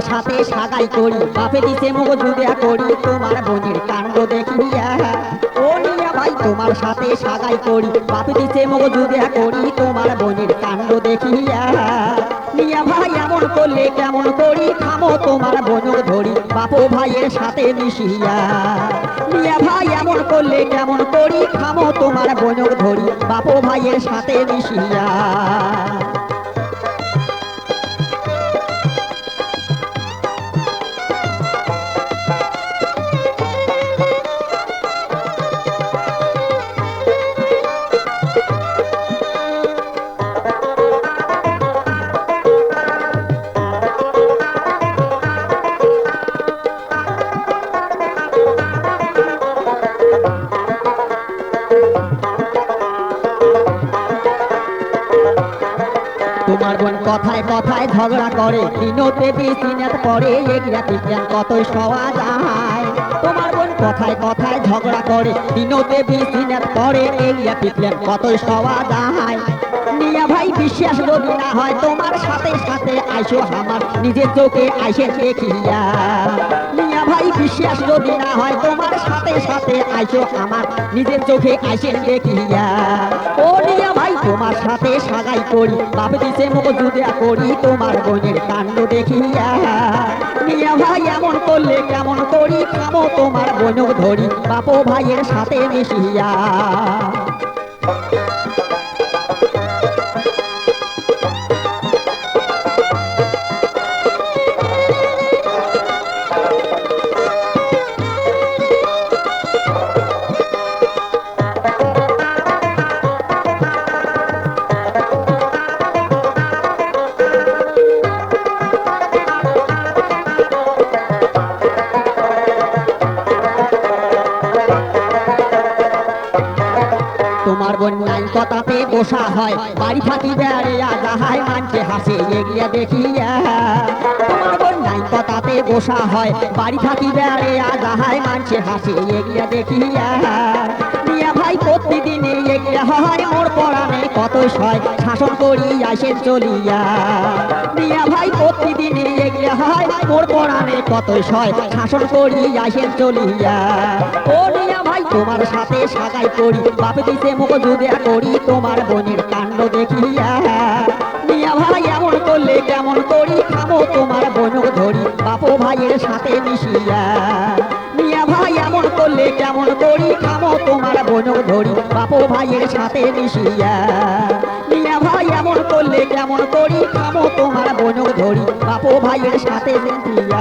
সাথে সাগাই করি। বাপে দিছে মুখ জুড়িয়া করি, তোমার বোনের কাণ্ড দেখিয়া। ও নিয়া ভাই, তোমার সাথে সাগাই করি। বাপে দিছে মুখ জুড়িয়া করি, তোমার বোনের কাণ্ড দেখিয়া। নিয়া ভাই, এমন করলে কেমন করি? থামো তোমার বোনক ধরি, বাপু ভাইয়ের সাথে মিশিয়া। নিয়া ভাই, এমন করলে কেমন করি? থামো তোমার বোনক ধরি, বাপু ভাইয়ের সাথে মিশিয়া। তোমার বোন কথায় কথায় ঝগড়া করে দিনতে বিচিনাত পরে এগিয়া বিজ্ঞান কতই সওয়া যায়। তোমার বোন কথায় কথায় ঝগড়া করে দিনতে বিচিনাত পরে এগিয়া বিজ্ঞান কতই সওয়া যায়। নিয়া ভাই বিশ্বাস যদি না হয় তোমার সাথে সাথে আইসো আমার, নিজের চোখে আইসে দেখিয়া। নিয়া ভাই বিশ্বাস যদি না হয় তোমার সাথে সাথে আইসো আমার, নিজের চোখে আইসে দেখিয়া। করি বাপ দিছে মুখ করি তোমার বোনের কাণ্ড দেখিয়া। মিয়া ভাই এমন করলে কেমন করি? খামো তোমার বোনক ধরি। বাপ ভাইয়ের সাথে মিশিয়া। তোমার কথাতে বসা হয়। বাড়ি থাকি বেড়িয়া যাহাই মানছে হাসে, এগিয়া দেখিয়া। তোমার নাই কথাতে বসা হয়। বাড়ি থাকি বেড়িয়া যাহাই মানছে হাসে, এগিয়া দেখিয়া। ভাই প্রতিদিন হয় মোর পড়ানে কত সয় শাসন করি আসে চলিয়া। মিয়া ভাই প্রতিদিন হয় মোর পড়ানে কত সয় শাসন করি আসে চলিয়া। ও মিয়া ভাই, তোমার সাথে সাগাই করি। বাপে দিতে মুখ জুদিয়া করি তোমার বোনের কাণ্ড দেখিয়া। মিয়া ভাই, এমন করলে কেমন করি? খামো তোমার বোনক ধরি। বাপু ভাইয়ের সাথে মিশিয়া। ভাই এমন করলে কেমন করি? খামো তোমার বোনক ধরি, বাপু ভাইয়ের সাথে মিশিয়া। মিয়া ভাই, এমন করলে কেমন করি? খামো তোমার বোনক ধরি, বাপু ভাইয়ের সাথে মিশিয়া।